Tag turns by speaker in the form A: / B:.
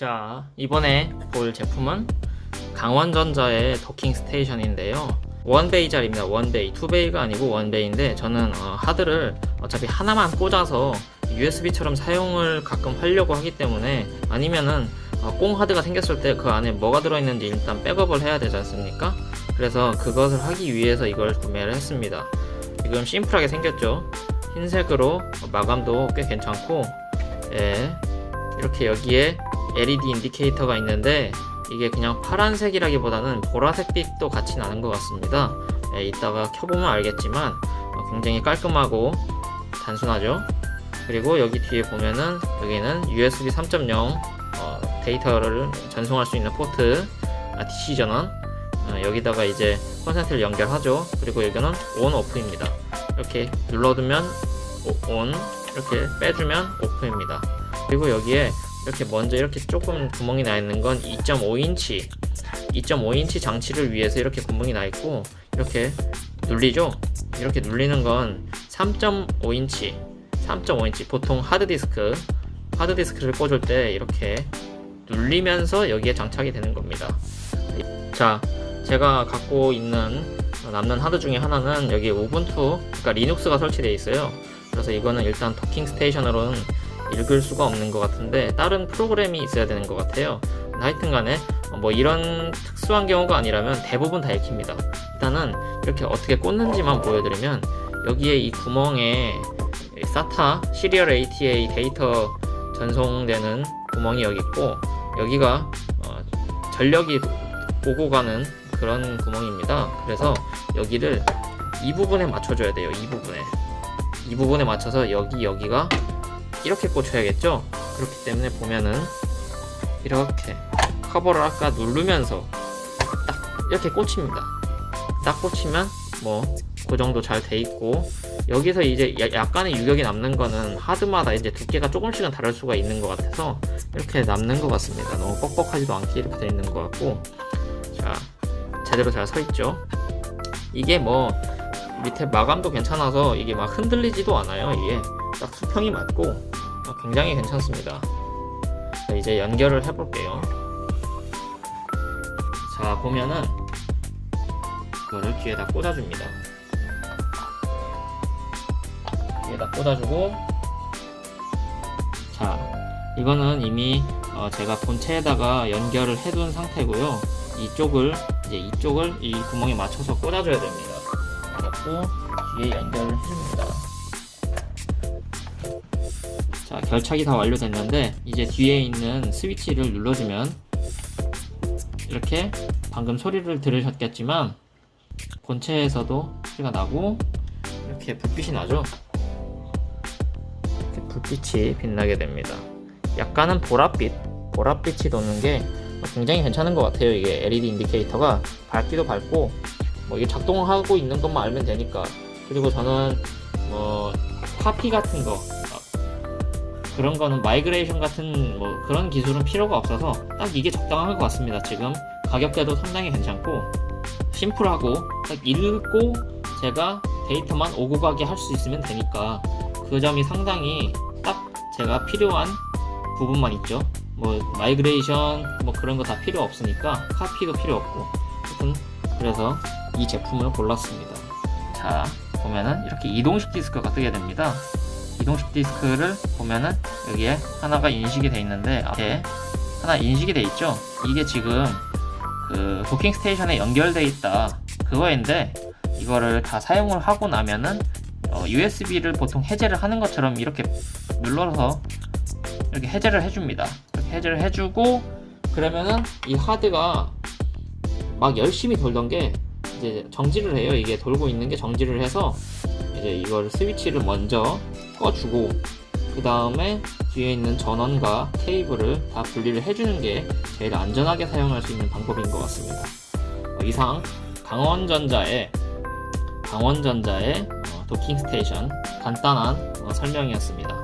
A: 자, 이번에 볼 제품은 강원전자의 도킹 스테이션인데요. 원베이짜리입니다. 원베이. 투베이가 아니고 원베이인데 저는 어, 하드를 어차피 하나만 꽂아서 USB처럼 사용을 가끔 하려고 하기 때문에 아니면은 어, 꽁 하드가 생겼을 때 그 안에 뭐가 들어있는지 일단 백업을 해야 되지 않습니까? 그래서 그것을 하기 위해서 이걸 구매를 했습니다. 지금 심플하게 생겼죠. 흰색으로 마감도 꽤 괜찮고, 예, 이렇게 여기에 LED 인디케이터가 있는데 이게 그냥 파란색이라기보다는 보라색 빛도 같이 나는 것 같습니다. 예, 이따가 켜보면 알겠지만 어, 굉장히 깔끔하고 단순하죠. 그리고 여기 뒤에 보면은 여기는 USB 3.0 어, 데이터를 전송할 수 있는 포트 아, DC 전원 어, 여기다가 이제 콘센트를 연결하죠. 그리고 여기는 ON OFF입니다. 이렇게 눌러두면 오- ON 이렇게 빼주면 OFF입니다. 그리고 여기에 이렇게 먼저 이렇게 조금 구멍이 나 있는 건 2.5인치 2.5인치 장치를 위해서 이렇게 구멍이 나 있고 이렇게 눌리죠? 이렇게 눌리는 건 3.5인치 3.5인치 보통 하드디스크 하드디스크를 꽂을 때 이렇게 눌리면서 여기에 장착이 되는 겁니다. 자 제가 갖고 있는 남는 하드 중에 하나는 여기 우분투 그러니까 리눅스가 설치되어 있어요. 그래서 이거는 일단 도킹 스테이션으로는 읽을 수가 없는 것 같은데 다른 프로그램이 있어야 되는 것 같아요. 하여튼 간에 뭐 이런 특수한 경우가 아니라면 대부분 다 읽힙니다. 일단은 이렇게 어떻게 꽂는지만 보여드리면 여기에 이 구멍에 SATA 시리얼 ATA 데이터 전송되는 구멍이 여기 있고 여기가 어, 전력이 오고 가는 그런 구멍입니다. 그래서 여기를 이 부분에 맞춰줘야 돼요. 이 부분에 이 부분에 맞춰서 여기 여기가 이렇게 꽂혀야겠죠? 그렇기 때문에 보면은 이렇게 커버를 아까 누르면서 딱 이렇게 꽂힙니다. 딱 꽂히면 뭐 그 정도 잘 돼 있고 여기서 이제 야- 약간의 유격이 남는 거는 하드마다 이제 두께가 조금씩은 다를 수가 있는 것 같아서 이렇게 남는 것 같습니다. 너무 뻑뻑하지도 않게 이렇게 돼 있는 것 같고 자 제대로 잘 서 있죠. 이게 뭐 밑에 마감도 괜찮아서 이게 막 흔들리지도 않아요. 이게 딱 수평이 맞고 어, 굉장히 괜찮습니다. 자, 이제 연결을 해볼게요. 자, 보면은 이거를 뒤에다 꽂아줍니다. 뒤에다 꽂아주고 자, 이거는 이미 어, 제가 본체에다가 연결을 해둔 상태고요. 이쪽을 이제 이쪽을 이 구멍에 맞춰서 꽂아줘야 됩니다. 그래갖고 뒤에 연결을 해줍니다. 자 결착이 다 완료됐는데 이제 뒤에 있는 스위치를 눌러주면 이렇게 방금 소리를 들으셨겠지만 본체에서도 소리가 나고 이렇게 불빛이 나죠? 이렇게 불빛이 빛나게 됩니다. 약간은 보랏빛 보랏빛이 도는 게 굉장히 괜찮은 것 같아요 이게. LED 인디케이터가 밝기도 밝고 뭐 이게 작동하고 있는 것만 알면 되니까 그리고 저는 뭐 파피 같은 거 그런 거는 마이그레이션 같은 뭐 그런 기술은 필요가 없어서 딱 이게 적당한 것 같습니다. 지금 가격대도 상당히 괜찮고 심플하고 딱 읽고 제가 데이터만 오고 가게 할 수 있으면 되니까 그 점이 상당히 딱 제가 필요한 부분만 있죠. 뭐 마이그레이션 뭐 그런 거 다 필요 없으니까 카피도 필요 없고 하여튼 그래서 이 제품을 골랐습니다. 자 보면은 이렇게 이동식 디스크가 뜨게 됩니다. 이동식 디스크를 보면은 여기에 하나가 인식이 돼 있는데 앞에 하나 인식이 돼 있죠. 이게 지금 그 도킹 스테이션에 연결돼 있다 그거인데 이거를 다 사용을 하고 나면은 어, USB를 보통 해제를 하는 것처럼 이렇게 눌러서 이렇게 해제를 해줍니다. 이렇게 해제를 해주고 그러면은 이 하드가 막 열심히 돌던 게 이제 정지를 해요. 이게 돌고 있는 게 정지를 해서 이제 이걸 스위치를 먼저 꺼주고 그 다음에 뒤에 있는 전원과 케이블을 다 분리를 해주는 게 제일 안전하게 사용할 수 있는 방법인 것 같습니다. 어, 이상 강원전자의 강원전자의 어, 도킹 스테이션 간단한 어, 설명이었습니다.